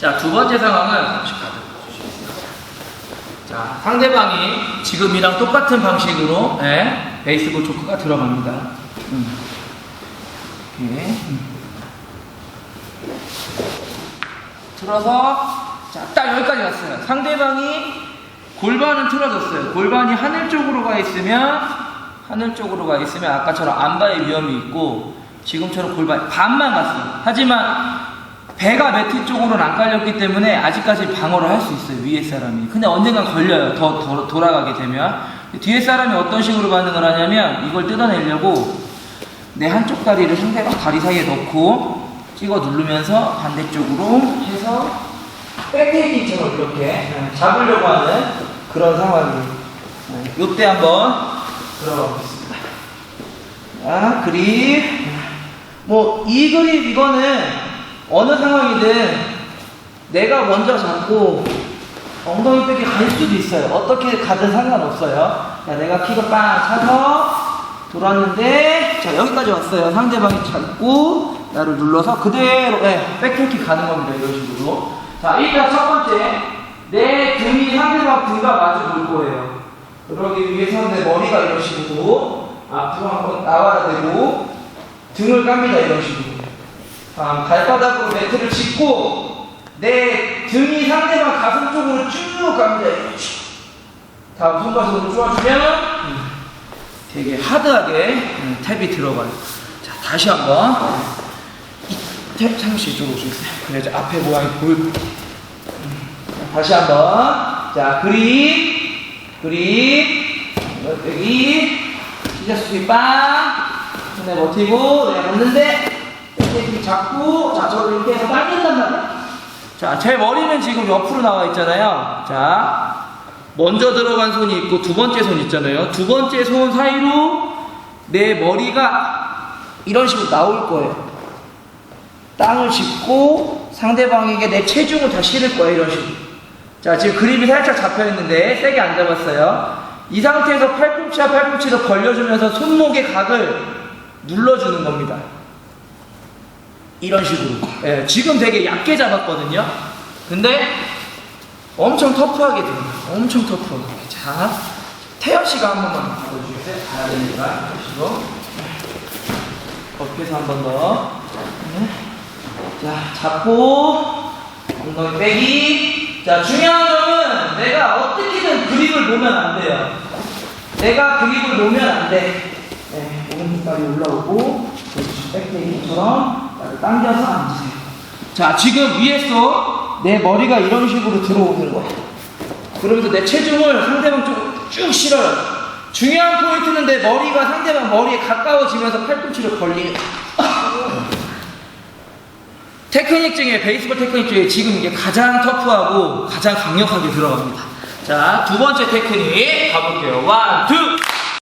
자, 두 번째 상황은? 자, 상대방이 지금이랑 똑같은 방식으로 예, 베이스볼 초크가 들어갑니다. 음. 이렇게. 음. 들어서 자, 딱 여기까지 왔어요. 상대방이 골반은 틀어졌어요. 골반이 하늘 쪽으로 가 있으면 하늘 쪽으로 가 있으면 아까처럼 안바의 위험이 있고 지금처럼 골반 반만 갔어요. 하지만 배가 매트 쪽으로는 안 깔렸기 때문에 아직까지 방어를 할 수 있어요. 위에 사람이. 근데 언젠간 걸려요. 더, 더 돌아가게 되면. 뒤에 사람이 어떤 식으로 반응을 하냐면 이걸 뜯어내려고 내 한쪽 다리를 상대방 다리 사이에 넣고 찍어 누르면서 반대쪽으로 해서 백테이킹처럼 이렇게 네, 잡으려고 하는 그런 상황이에요. 네, 요때 한번 들어가 보겠습니다. 자, 그립. 뭐, 이 그립 이거는 어느 상황이든 내가 먼저 잡고 엉덩이 빼기 갈 수도 있어요. 어떻게 가든 상관없어요. 자, 내가 킥을 빵 차서 돌았는데, 자, 여기까지 왔어요. 상대방이 잡고, 나를 눌러서 그대로, 예, 백테이킹 가는 겁니다. 이런 식으로. 자, 일단 첫 번째, 내 등이 상대방 등과 마주 볼 거예요. 그러기 위해서 내 머리가 이런 식으로 앞으로 한번 나와야 되고, 등을 깝니다. 이런 식으로. 다음 발바닥으로 매트를 짚고 내 등이 상대방 가슴 쪽으로 쭉 갑니다. 다음 손가락으로 쪼아주면 음, 되게 하드하게 음, 탭이 들어가요. 자 다시 한번 이탭 잠시 이쪽으로 오시겠어요? 그래야지 앞에 모양이 보일 음, 자, 다시 한 번 자 그립 그립 여기 시저스피 빵 손에 버티고 내가 갔는데 이렇게 잡고 자 저를 이렇게 해서 당긴단 말이야. 자 제 머리는 지금 옆으로 나와 있잖아요. 자 먼저 들어간 손이 있고 두 번째 손 있잖아요. 두 번째 손 사이로 내 머리가 이런 식으로 나올 거예요. 땅을 짚고 상대방에게 내 체중을 다 실을 거예요 이런 식으로. 자 지금 그립이 살짝 잡혀 있는데 세게 안 잡았어요. 이 상태에서 팔꿈치와 팔꿈치를 벌려주면서 손목의 각을 눌러주는 겁니다 이런 식으로. 예, 지금 되게 얕게 잡았거든요. 근데 엄청 터프하게 들어요. 엄청 터프하게. 자, 태연 씨가 한 번만 보여주세요. 가야. 이런 식으로. 어깨에서 한 번 더. 네. 자, 잡고, 엉덩이 빼기. 자, 중요한 점은 내가 어떻게든 그립을 놓으면 안 돼요. 내가 그립을 놓으면 안 돼. 네, 오른쪽다리 올라오고, 나를 당겨서 앉으세요. 자, 지금 위에서 내 머리가 이런 식으로 들어오는 거야. 그러면서 내 체중을 상대방 쪽으로 쭉 실어요. 중요한 포인트는 내 머리가 상대방 머리에 가까워지면서 팔꿈치를 벌리는 테크닉 중에 베이스볼 테크닉 중에 지금 이게 가장 터프하고 가장 강력하게 들어갑니다. 자, 두 번째 테크닉 가볼게요. 원, 투.